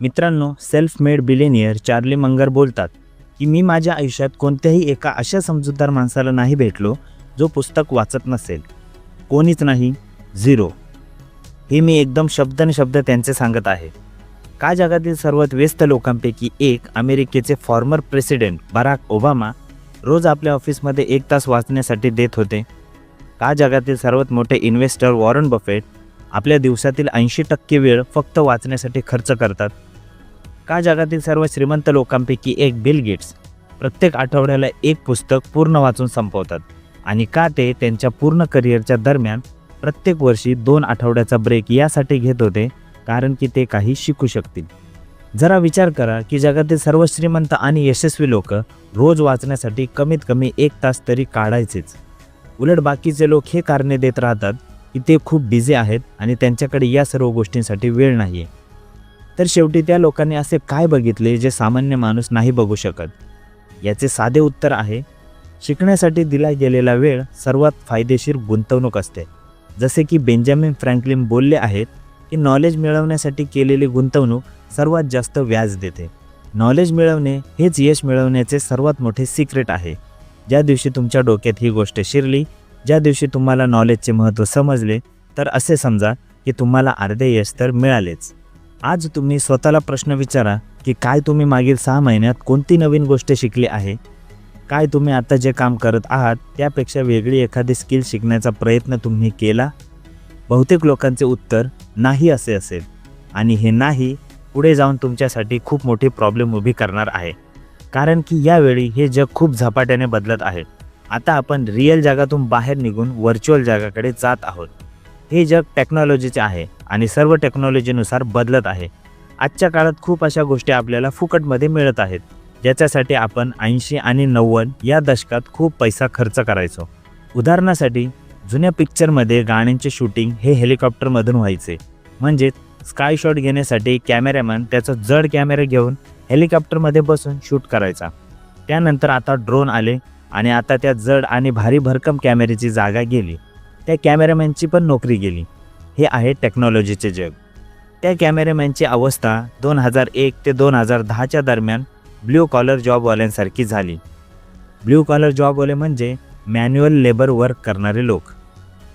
मित्रांनो self made billionaire Charlie Munger बोलतात की मी माझ्या आयुष्यात कोणत्याही एका अशा समजूतदार माणसाला नाही भेटलो जो पुस्तक वाचत नसेल. कोणीच नाही. झिरो. हे मी एकदम शब्दन शब्द त्यांचे सांगत आहे. का जगातील सर्वात व्यस्त लोकांपैकी एक अमेरिकेचे फॉर्मर प्रेसिडेंट बराक ओबामा रोज आपल्या ऑफिसमध्ये एक तास वाचण्यासाठी देत होते? का जगातील सर्वात मोठे इन्व्हेस्टर वॉरन बफेट आपल्या दिवसातील ऐंशी टक्के वेळ फक्त वाचण्यासाठी खर्च करतात? का जगातील सर्व श्रीमंत लोकांपैकी एक बिल गेट्स प्रत्येक आठवड्याला एक पुस्तक पूर्ण वाचून संपवतात. आणि का ते त्यांच्या पूर्ण करिअरच्या दरम्यान प्रत्येक वर्षी दोन आठवड्याचा ब्रेक यासाठी घेत होते? कारण की ते काही शिकू शकतील. जरा विचार करा की जगातील सर्व श्रीमंत आणि यशस्वी लोक रोज वाचण्यासाठी कमीत कमी एक तास तरी काढायचेच. उलट बाकीचे लोक हे कारणे देत राहतात की ते खूप बिझी आहेत आणि त्यांच्याकडे या सर्व गोष्टींसाठी वेळ नाही आहे तर शेवटी त्या लोकांनी असे काय बघितले जे सामान्य माणूस नाही बघू शकत? याचे साधे उत्तर आहे शिकण्यासाठी दिला गेलेला वेळ सर्वात फायदेशीर गुंतवणूक असते. जसे की बेंजामिन फ्रँकलिन बोलले आहेत की नॉलेज मिळवण्यासाठी केलेली गुंतवणूक सर्वात जास्त व्याज देते. नॉलेज मिळवणे हेच यश मिळवण्याचे सर्वात मोठे सिक्रेट आहे. ज्या दिवशी तुमच्या डोक्यात ही गोष्ट शिरली ज्या दिवशी तुम्हाला नॉलेजचे महत्त्व समजले तर असे समजा की तुम्हाला अर्धे यश तर मिळालेच. आज तुम्ही स्वतःला प्रश्न विचारा की काय तुम्ही मागील सहा महिन्यात कोणती नवीन गोष्ट शिकली आहे? काय तुम्ही आता जे काम करत आहात त्यापेक्षा वेगळी एखादी स्किल शिकण्याचा प्रयत्न तुम्ही केला? बहुतेक लोकांचे उत्तर नाही असे असेल. आणि हे नाही पुढे जाऊन तुमच्यासाठी खूप मोठी प्रॉब्लेम उभी करणार आहे. कारण की यावेळी हे जग खूप झपाट्याने बदलत आहे. आता आपण रिअल जगातून बाहेर निघून व्हर्च्युअल जगाकडे जात आहोत. हे जग टेक्नॉलॉजीचे आहे. आणि सर्व टेक्नॉलॉजीनुसार बदलत आहे. आजच्या काळात खूप अशा गोष्टी आपल्याला फुकटमध्ये मिळत आहेत. ज्याच्यासाठी आपण ऐंशी आणि नव्वद या दशकात खूप पैसा खर्च करायचो. उदाहरणासाठी जुन्या पिक्चरमध्ये गाण्यांचे शूटिंग हे हेलिकॉप्टरमधून व्हायचे. म्हणजेच स्काय शॉट घेण्यासाठी कॅमेरामॅन त्याचा जड कॅमेरा घेऊन हेलिकॉप्टरमध्ये बसून शूट करायचा. त्यानंतर आता ड्रोन आले आणि आता त्या जड आणि भारी भरकम कॅमेऱ्याची जागा गेली. त्या कॅमेरामॅनची पण नोकरी गेली. हे आहे टेक्नॉलॉजीचे जग. त्या कॅमेरामॅनची अवस्था दोन हजार एक ते दोन हजार दहाच्या दरम्यान ब्ल्यू कॉलर जॉबवाल्यांसारखी झाली. ब्ल्यू कॉलर जॉबवाले म्हणजे मॅन्युअल लेबर वर्क करणारे लोक.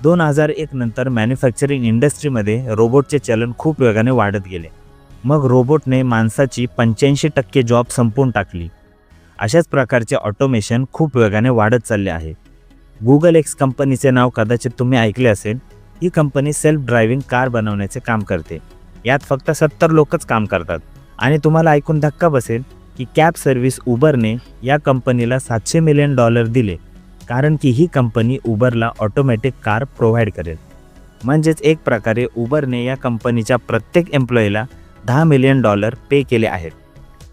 दोन हजार एक नंतर मॅन्युफॅक्चरिंग इंडस्ट्रीमध्ये रोबोटचे चलन खूप वेगाने वाढत गेले. मग रोबोटने माणसाची पंच्याऐंशी टक्के जॉब संपवून टाकली. अशाच प्रकारचे ऑटोमेशन खूप वेगाने वाढत चालले आहे. गुगल एक्स कंपनीचे नाव कदाचित तुम्ही ऐकले असेल. ही कंपनी सेल्फ ड्रायव्हिंग कार बनवण्याचे काम करते. यात फक्त सत्तर लोकच काम करतात. आणि तुम्हाला ऐकून धक्का बसेल की कॅब सर्व्हिस उबरने या कंपनीला सातशे मिलियन डॉलर दिले कारण की ही कंपनी उबरला ऑटोमॅटिक कार प्रोव्हाइड करेल. म्हणजेच एक प्रकारे उबरने या कंपनीच्या प्रत्येक एम्प्लॉईला दहा मिलियन डॉलर पे केले आहेत.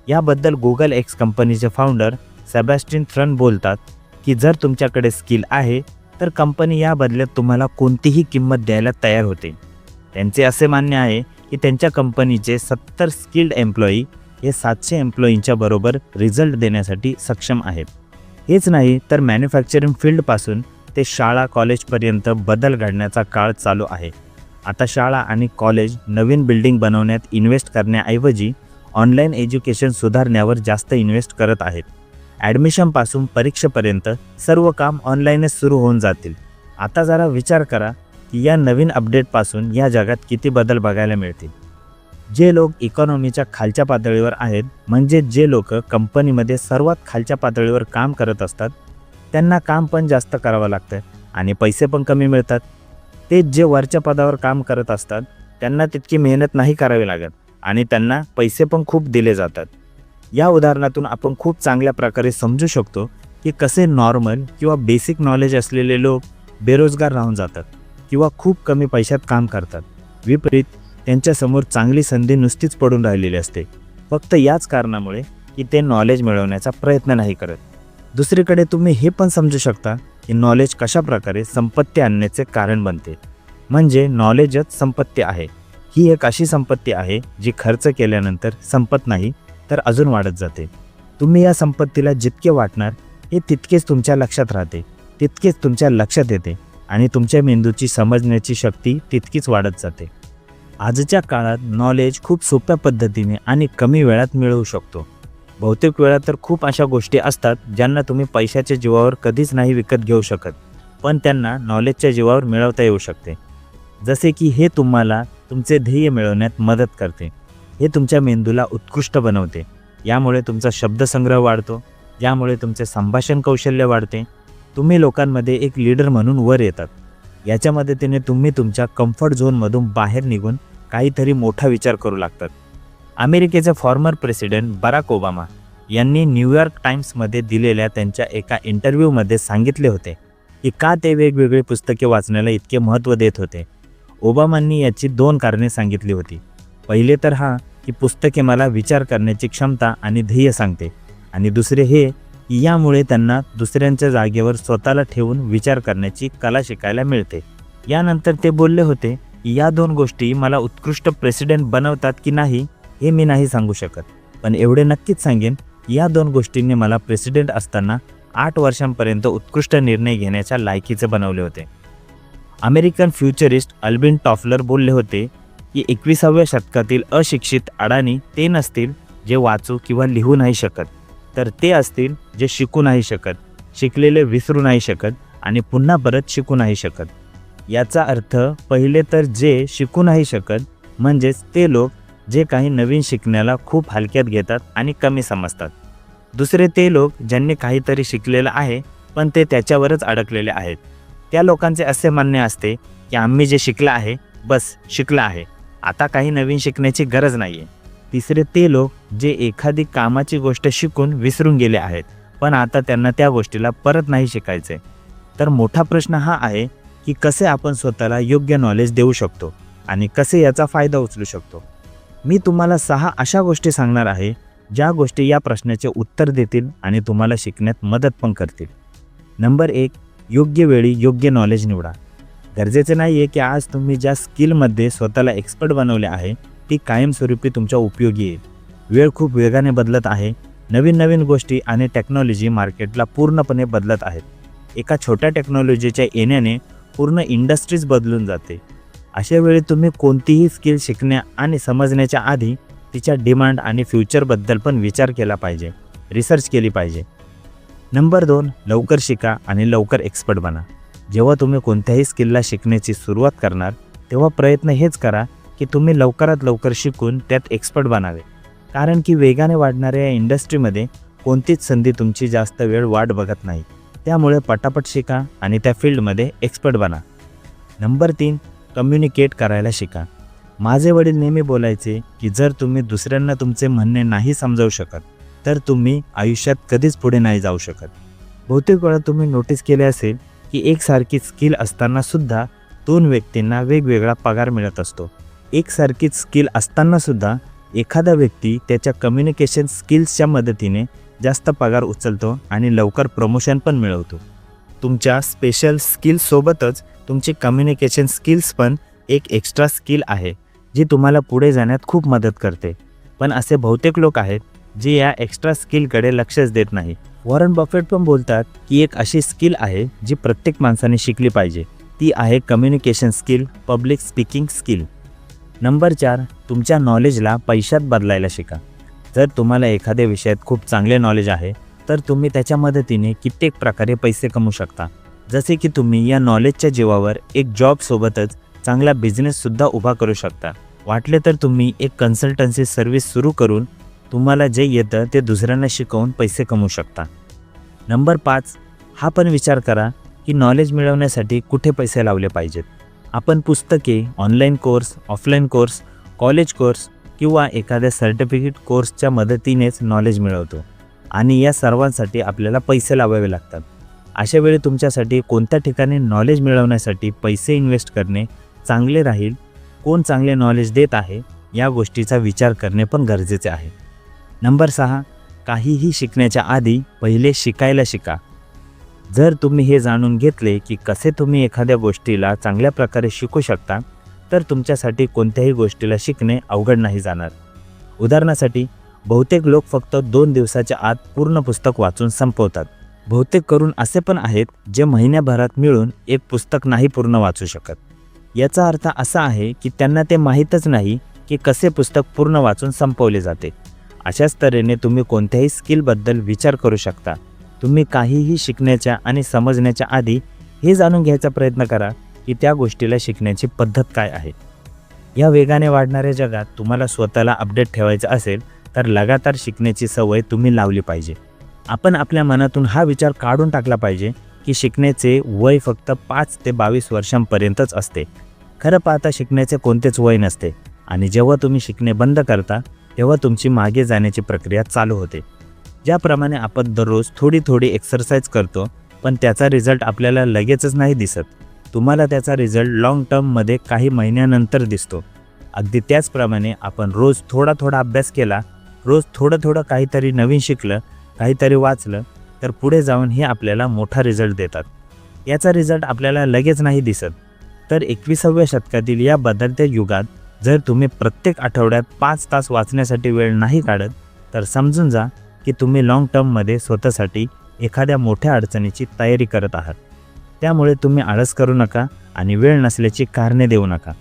याबद्दल गुगल एक्स कंपनीचे फाउंडर सॅबॅस्टिन फ्रन बोलतात की जर तुमच्याकडे स्किल आहे तर कंपनी या बदल्यात तुम्हाला कोणतीही किंमत द्यायला तयार होते. त्यांचे असे मान्य आहे की त्यांच्या कंपनीचे सत्तर स्किल्ड एम्प्लॉई हे सातशे एम्प्लॉईंच्या बरोबर रिझल्ट देण्यासाठी सक्षम आहेत. हेच नाही तर मॅन्युफॅक्चरिंग फील्डपासून ते शाळा कॉलेजपर्यंत बदल घडण्याचा काळ चालू आहे. आता शाळा आणि कॉलेज नवीन बिल्डिंग बनवण्यात इन्व्हेस्ट करण्याऐवजी ऑनलाईन एज्युकेशन सुधारण्यावर जास्त इन्व्हेस्ट करत आहेत. ॲडमिशनपासून परीक्षेपर्यंत सर्व काम ऑनलाईनच सुरू होऊन जातील. आता जरा विचार करा की या नवीन अपडेटपासून या जगात किती बदल बघायला मिळतील. जे लोक इकॉनॉमीच्या खालच्या पातळीवर आहेत म्हणजे जे लोक कंपनीमध्ये सर्वात खालच्या पातळीवर काम करत असतात त्यांना काम पण जास्त करावं लागतं आणि पैसे पण कमी मिळतात. ते जे वरच्या पदावर काम करत असतात त्यांना तितकी मेहनत नाही करावी लागत आणि त्यांना पैसे पण खूप दिले जातात. या उदाहरणातून आपण खूप चांगल्या प्रकारे समजू शकतो की कसे नॉर्मल किंवा बेसिक नॉलेज असलेले लोक बेरोजगार राहून जातात किंवा खूप कमी पैशात काम करतात. विपरीत त्यांच्यासमोर चांगली संधी नुसतीच पडून राहिलेली असते. फक्त याच कारणामुळे की ते नॉलेज मिळवण्याचा प्रयत्न नाही करत. दुसरीकडे तुम्ही हे पण समजू शकता की नॉलेज कशा प्रकारे संपत्ती आणण्याचे कारण बनते. म्हणजे नॉलेजच संपत्ती आहे. ही एक अशी संपत्ती आहे जी खर्च केल्यानंतर संपत नाही तर अजून वाढत जाते. तुम्ही या संपत्तीला जितके वाटणार हे तितकेच तुमच्या लक्षात राहते तितकेच तुमच्या लक्षात येते आणि तुमच्या मेंदूची समजण्याची शक्ती तितकीच वाढत जाते. आजच्या काळात नॉलेज खूप सोप्या पद्धतीने आणि कमी वेळात मिळवू शकतो. बहुतेक वेळा तर खूप अशा गोष्टी असतात ज्यांना तुम्ही पैशाच्या जीवावर कधीच नाही विकत घेऊ शकत पण त्यांना नॉलेजच्या जीवावर मिळवता येऊ शकते. जसे की हे तुम्हाला तुमचे ध्येय मिळवण्यात मदत करते. हे तुमच्या मेंदूला उत्कृष्ट बनवते. यामुळे तुमचा शब्दसंग्रह वाढतो. यामुळे तुमचे संभाषण कौशल्य वाढते. तुम्ही लोकांमध्ये एक लीडर म्हणून वर येतात. याच्या मदतीने तुम्ही तुमच्या कम्फर्ट झोनमधून बाहेर निघून काहीतरी मोठा विचार करू लागतात. अमेरिकेचे फॉर्मर प्रेसिडेंट बराक ओबामा यांनी न्यूयॉर्क टाइम्समध्ये दिलेल्या त्यांच्या एका इंटरव्ह्यूमध्ये सांगितले होते की का ते वेगवेगळी पुस्तके वाचण्याला इतके महत्त्व देत होते. ओबामांनी याची दोन कारणे सांगितली होती. पहिले तर हा की पुस्तके मला विचार करण्याची क्षमता आणि ध्येय सांगते. आणि दुसरे हे की यामुळे त्यांना दुसऱ्यांच्या जागेवर स्वतःला ठेवून विचार करण्याची कला शिकायला मिळते. यानंतर ते बोलले होते की या दोन गोष्टी मला उत्कृष्ट प्रेसिडेंट बनवतात की नाही हे मी नाही सांगू शकत. पण एवढे नक्कीच सांगेन या दोन गोष्टींनी मला प्रेसिडेंट असताना आठ वर्षांपर्यंत उत्कृष्ट निर्णय घेण्याच्या लायकीचे बनवले होते. अमेरिकन फ्युचरिस्ट अल्बिन टॉफलर बोलले होते की एकविसाव्या शतकातील अशिक्षित अडाणी ते नसतील जे वाचू किंवा लिहू नाही शकत. तर ते असतील जे शिकू नाही शकत शिकलेले विसरू नाही शकत आणि पुन्हा परत शिकू नाही शकत. याचा अर्थ पहिले तर जे शिकू नाही शकत म्हणजेच ते लोक जे काही नवीन शिकण्याला खूप हलक्यात घेतात आणि कमी समजतात. दुसरे ते लोक ज्यांनी काहीतरी शिकलेलं आहे पण ते त्याच्यावरच अडकलेले आहेत. त्या लोकांचे असे म्हणणे असते की आम्ही जे शिकलं आहे बस शिकलं आहे. आता काही नवीन शिकण्याची गरज नाही आहे तिसरे ते लोक जे एखादी कामाची गोष्ट शिकून विसरून गेले आहेत पण आता त्यांना त्या गोष्टीला परत नाही शिकायचे तर मोठा प्रश्न हा आहे की कसे आपण स्वतःला योग्य नॉलेज देऊ शकतो आणि कसे याचा फायदा उचलू शकतो? मी तुम्हाला सहा अशा गोष्टी सांगणार आहे ज्या गोष्टी या प्रश्नाचे उत्तर देतील आणि तुम्हाला शिकण्यात मदत पण करतील. नंबर एक योग्य वेळी योग्य नॉलेज निवडा. गरजेचं नाही आहे की आज तुम्ही ज्या स्किलमध्ये स्वतःला एक्सपर्ट बनवले आहे ती कायमस्वरूपी तुमच्या उपयोगी येईल. वेळ खूप वेगाने बदलत आहे नवीन नवीन गोष्टी आणि टेक्नॉलॉजी मार्केटला पूर्णपणे बदलत आहेत. एका छोट्या टेक्नॉलॉजीच्या येण्याने पूर्ण इंडस्ट्रीज बदलून जाते. अशा वेळी तुम्ही कोणतीही स्किल शिकण्या आणि समजण्याच्या आधी तिच्या डिमांड आणि फ्युचरबद्दल पण विचार केला पाहिजे रिसर्च केली पाहिजे. नंबर दोन लवकर शिका आणि लवकर एक्सपर्ट बना. जेव्हा तुम्ही कोणत्याही स्किलला शिकण्याची सुरुवात करणार तेव्हा प्रयत्न हेच करा की तुम्ही लवकरात लवकर शिकून त्यात एक्सपर्ट बनावे. कारण की वेगाने वाढणाऱ्या या इंडस्ट्रीमध्ये कोणतीच संधी तुमची जास्त वेळ वाट बघत नाही. त्यामुळे पटापट शिका आणि त्या फील्डमध्ये एक्सपर्ट बना. नंबर तीन कम्युनिकेट करायला शिका. माझे वडील नेहमी बोलायचे की जर तुम्ही दुसऱ्यांना तुमचे म्हणणे नाही समजावू शकत तर तुम्ही आयुष्यात कधीच पुढे नाही जाऊ शकत. बहुतेक वेळा तुम्ही नोटीस केले असेल की एकसारखी स्किल असतानासुद्धा दोन व्यक्तींना वेगवेगळा पगार मिळत असतो. एकसारखीच स्किल असतानासुद्धा एखादा व्यक्ती त्याच्या कम्युनिकेशन स्किल्सच्या मदतीने जास्त पगार उचलतो आणि लवकर प्रमोशन पण मिळवतो. तुमच्या स्पेशल स्किल्ससोबतच तुमची कम्युनिकेशन स्किल्स पण एक एक्स्ट्रा स्किल आहे जी तुम्हाला पुढे जाण्यात खूप मदत करते. पण असे बहुतेक लोक आहेत जे या एक्स्ट्रा स्किलकडे लक्षच देत नाही. वॉरन बफेट पण बोलतात की एक अशी स्किल आहे जी प्रत्येक माणसाने शिकली पाहिजे. ती आहे communication skill public speaking skill. Number चार तुमच्या नॉलेजला पैशात बदलायला शिका. जर तुम्हाला एखाद्या विषयात खूप चांगले नॉलेज आहे तर तुम्ही त्याच्या मदतीने कित्येक प्रकारे पैसे कमवू शकता. जसे की तुम्ही या नॉलेजच्या जीवावर एक जॉबसोबतच चांगला बिझनेससुद्धा उभा करू शकता. वाटले तर तुम्ही एक कन्सल्टन्सी सर्व्हिस सुरू करून तुम्हाला जे येतं ते दुसऱ्यांना शिकवून पैसे कमवू शकता. नंबर पाच हा पण विचार करा की नॉलेज मिळवण्यासाठी कुठे पैसे लावले पाहिजेत? आपण पुस्तके online course offline course college course किंवा एखाद्या सर्टिफिकेट कोर्सच्या मदतीनेच नॉलेज मिळवतो. आणि या सर्वांसाठी आपल्याला पैसे लावावे लागतात. अशा वेळी तुमच्यासाठी कोणत्या ठिकाणी नॉलेज मिळवण्यासाठी पैसे इन्व्हेस्ट करणे चांगले राहील कोण चांगले नॉलेज देत आहे या गोष्टीचा विचार करणे पण गरजेचे आहे. नंबर सहा काहीही शिकण्याच्या आधी पहिले शिकायला शिका. जर तुम्ही हे जाणून घेतले की कसे तुम्ही एखाद्या गोष्टीला चांगल्या प्रकारे शिकू शकता तर तुमच्यासाठी कोणत्याही गोष्टीला शिकणे अवघड नाही जाणार. उदाहरणासाठी बहुतेक लोक फक्त दोन दिवसाच्या आत पूर्ण पुस्तक वाचून संपवतात. बहुतेक करून असे पण आहेत जे महिन्याभरात मिळून एक पुस्तक नाही पूर्ण वाचू शकत. याचा अर्थ असा आहे की त्यांना ते माहीतच नाही की कसे पुस्तक पूर्ण वाचून संपवले जाते. अशाच तऱ्हेने तुम्ही कोणत्याही स्किलबद्दल विचार करू शकता. तुम्ही काहीही शिकण्याच्या आणि समजण्याच्या आधी हे जाणून घ्यायचा प्रयत्न करा की त्या गोष्टीला शिकण्याची पद्धत काय आहे. या वेगाने वाढणाऱ्या जगात तुम्हाला स्वतःला अपडेट ठेवायचं असेल तर लगातार शिकण्याची सवय तुम्ही लावली पाहिजे. आपण आपल्या मनातून हा विचार काढून टाकला पाहिजे की शिकण्याचे वय फक्त पाच ते बावीस वर्षांपर्यंतच असते. खरं पाहता शिकण्याचे कोणतेच वय नसते आणि जेव्हा तुम्ही शिकणे बंद करता तेव्हा तुमची मागे जाण्याची प्रक्रिया चालू होते. ज्याप्रमाणे आपण दररोज थोडी थोडी एक्सरसाइज करतो पण त्याचा रिझल्ट आपल्याला लगेचच नाही दिसत. तुम्हाला त्याचा रिझल्ट लाँग टर्ममध्ये काही महिन्यानंतर दिसतो. अगदी त्याचप्रमाणे आपण रोज थोडा थोडा अभ्यास केला रोज थोडं थोडं काहीतरी नवीन शिकलं काहीतरी वाचलं तर पुढे जाऊन हे आपल्याला मोठा रिझल्ट देतात. याचा रिझल्ट आपल्याला लगेच नाही दिसत. तर एकविसाव्या शतकातील या बदलत्या युगात जर तुम्ही प्रत्येक आठवड्यात पाच तास वाचण्यासाठी वेळ नाही काढत तर समजून जा की तुम्ही लाँग टर्ममध्ये स्वतःसाठी एखाद्या मोठ्या अडचणीची तयारी करत आहात. त्यामुळे तुम्ही आळस करू नका आणि वेळ नसल्याची कारणे देऊ नका.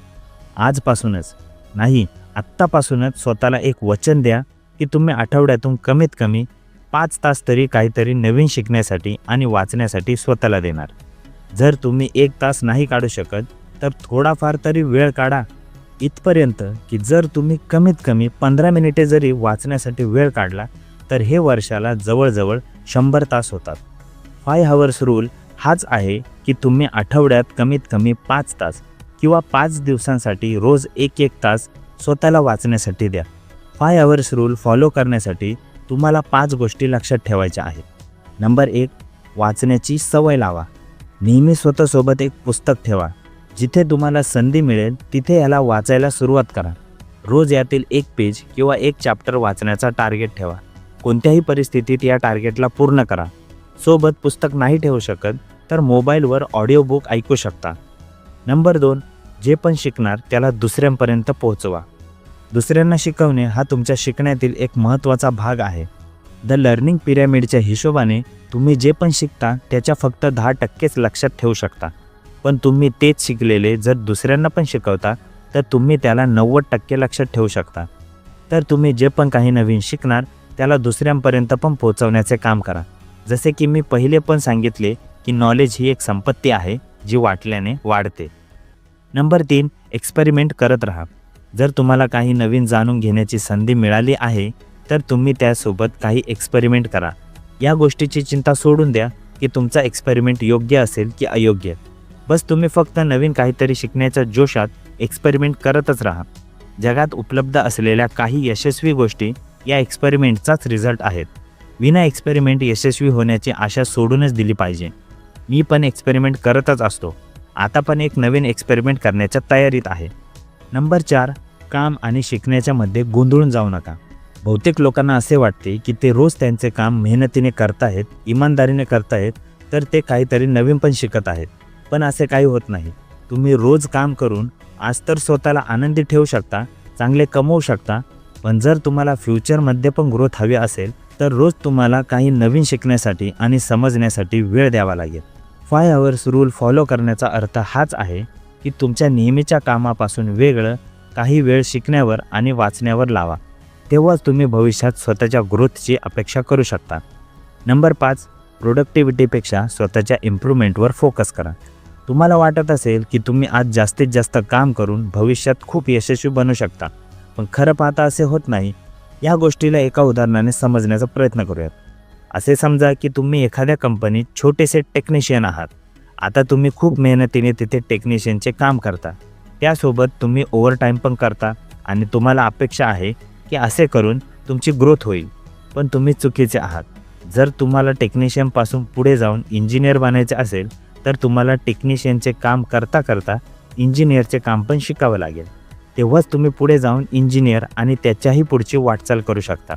आजपासूनच नाही आत्तापासूनच स्वतःला एक वचन द्या की तुम्ही आठवड्यातून कमीत कमी पाच तास तरी काहीतरी नवीन शिकण्यासाठी आणि वाचण्यासाठी स्वतःला देणार. जर तुम्ही एक तास नाही काढू शकत तर थोडाफार तरी वेळ काढा. इथपर्यंत की जर तुम्ही कमीत कमी पंधरा मिनिटे जरी वाचण्यासाठी वेळ काढला तर हे वर्षाला जवळजवळ शंभर तास होतात. फाय हवर्स रूल हाच आहे की तुम्ही आठवड्यात कमीत कमी पाच तास किंवा पाच दिवसांसाठी रोज एक एक तास स्वतःला वाचण्यासाठी द्या. फाय हवर्स रूल फॉलो करण्यासाठी तुम्हाला पाच गोष्टी लक्षात ठेवायच्या आहेत. नंबर एक वाचण्याची सवय लावा. नेहमी स्वतःसोबत एक पुस्तक ठेवा. जिथे तुम्हाला संधी मिळेल तिथे याला वाचायला सुरुवात करा. रोज यातील एक पेज किंवा एक चॅप्टर वाचण्याचा टार्गेट ठेवा. कोणत्याही परिस्थितीत या टार्गेटला पूर्ण करा. सोबत पुस्तक नाही ठेवू शकत तर मोबाईलवर ऑडिओ बुक ऐकू शकता. नंबर दोन जे पण शिकणार त्याला दुसऱ्यांपर्यंत पोहोचवा. दुसऱ्यांना शिकवणे हा तुमच्या शिकण्यातील एक महत्त्वाचा भाग आहे. द लर्निंग पिरॅमिडच्या हिशोबाने तुम्ही जे पण शिकता त्याच्या फक्त दहा टक्केच लक्षात ठेवू शकता. पण तुम्ही तेच शिकलेले जर दुसऱ्यांना पण शिकवता तर तुम्ही त्याला नव्वद टक्के लक्षात ठेवू शकता. तर तुम्ही जे पण काही नवीन शिकणार त्याला दुसऱ्यांपर्यंत पण पोहोचवण्याचे काम करा. जसे की मी पहिले पण सांगितले की नॉलेज ही एक संपत्ती आहे जी वाटल्याने वाढते. नंबर तीन एक्सपेरिमेंट करत राहा. जर तुम्हाला काही नवीन जाणून घेण्याची संधी मिळाली आहे तर तुम्ही त्यासोबत काही एक्सपेरिमेंट करा. या गोष्टीची चिंता सोडून द्या की तुमचा एक्सपेरिमेंट योग्य असेल की अयोग्य. बस तुम्ही फक्त नवीन काहीतरी शिकण्याच्या जोशात एक्सपेरिमेंट करतच राहा. जगात उपलब्ध असलेल्या काही यशस्वी गोष्टी या एक्सपेरिमेंटचाच रिझल्ट आहेत. विना एक्सपेरिमेंट यशस्वी होण्याची आशा सोडूनच दिली पाहिजे. मी पण एक्सपेरिमेंट करतच असतो. आता पण एक नवीन एक्सपेरिमेंट करण्याच्या तयारीत आहे. नंबर चार काम आणि शिकण्याच्या मध्ये गोंधळून जाऊ नका. बहुतेक लोकांना असे वाटते की ते रोज त्यांचे काम मेहनतीने करतायत इमानदारीने करतायत तर ते काहीतरी नवीन पण शिकत आहेत. पण असे काही होत नाही. तुम्ही रोज काम करून आज तर स्वतःला आनंदी ठेवू शकता चांगले कमवू शकता पण जर तुम्हाला फ्युचरमध्ये पण ग्रोथ हवी असेल तर रोज तुम्हाला काही नवीन शिकण्यासाठी आणि समजण्यासाठी वेळ द्यावा लागेल. फाय अवर्स रूल फॉलो करण्याचा अर्थ हाच आहे की तुमच्या नेहमीच्या कामापासून वेगळं काही वेळ शिकण्यावर आणि वाचण्यावर लावा. तेव्हाच तुम्ही भविष्यात स्वतःच्या ग्रोथची अपेक्षा करू शकता. नंबर पाच प्रोडक्टिव्हिटीपेक्षा स्वतःच्या इम्प्रूव्हमेंटवर फोकस करा. तुम्हाला वाटत असेल की तुम्ही आज जास्तीत जास्त काम करून भविष्यात खूप यशस्वी बनू शकता पण खरं पाहता असे होत नाही. या गोष्टीला एका उदाहरणाने समजण्याचा प्रयत्न करूयात. असे समजा की तुम्ही एखाद्या कंपनीत छोटेसे टेक्निशियन आहात. आता तुम्ही खूप मेहनतीने तिथे टेक्निशियनचे काम करता. त्यासोबत तुम्ही ओव्हरटाईम पण करता आणि तुम्हाला अपेक्षा आहे की असे करून तुमची ग्रोथ होईल. पण तुम्ही चुकीचे आहात. जर तुम्हाला टेक्निशियनपासून पुढे जाऊन इंजिनियर बनायचे असेल तर तुम्हाला टेक्निशियनचे काम करता करता इंजिनियरचे काम पण शिकावं लागेल. तेव्हाच तुम्ही पुढे जाऊन इंजिनियर आणि त्याच्याही पुढची वाटचाल करू शकता.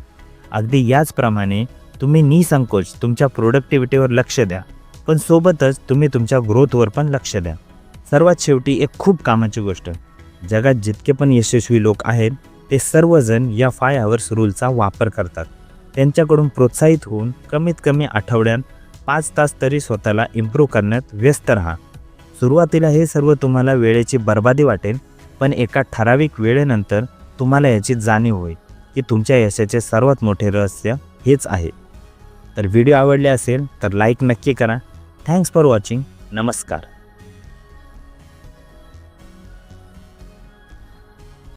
अगदी याचप्रमाणे तुम्ही निसंकोच तुमच्या प्रोडक्टिव्हिटीवर लक्ष द्या पण सोबतच तुम्ही तुमच्या ग्रोथवर पण लक्ष द्या. सर्वात शेवटी एक खूप कामाची गोष्ट जगात जितके पण यशस्वी लोक आहेत ते सर्वजण या फाय आवर्स रूलचा वापर करतात. त्यांच्याकडून प्रोत्साहित होऊन कमीत कमी आठवड्यात पाच तास तरी स्वतःला इम्प्रूव्ह करण्यात व्यस्त राहा. सुरुवातीला हे सर्व तुम्हाला वेळेची बर्बादी वाटेल पण एका ठराविक वेळेनंतर तुम्हाला याची जाणीव होईल की तुमच्या यशाचे सर्वात मोठे रहस्य हेच आहे. तर व्हिडिओ आवडले असेल तर लाईक नक्की करा. थँक्स फॉर वॉचिंग नमस्कार.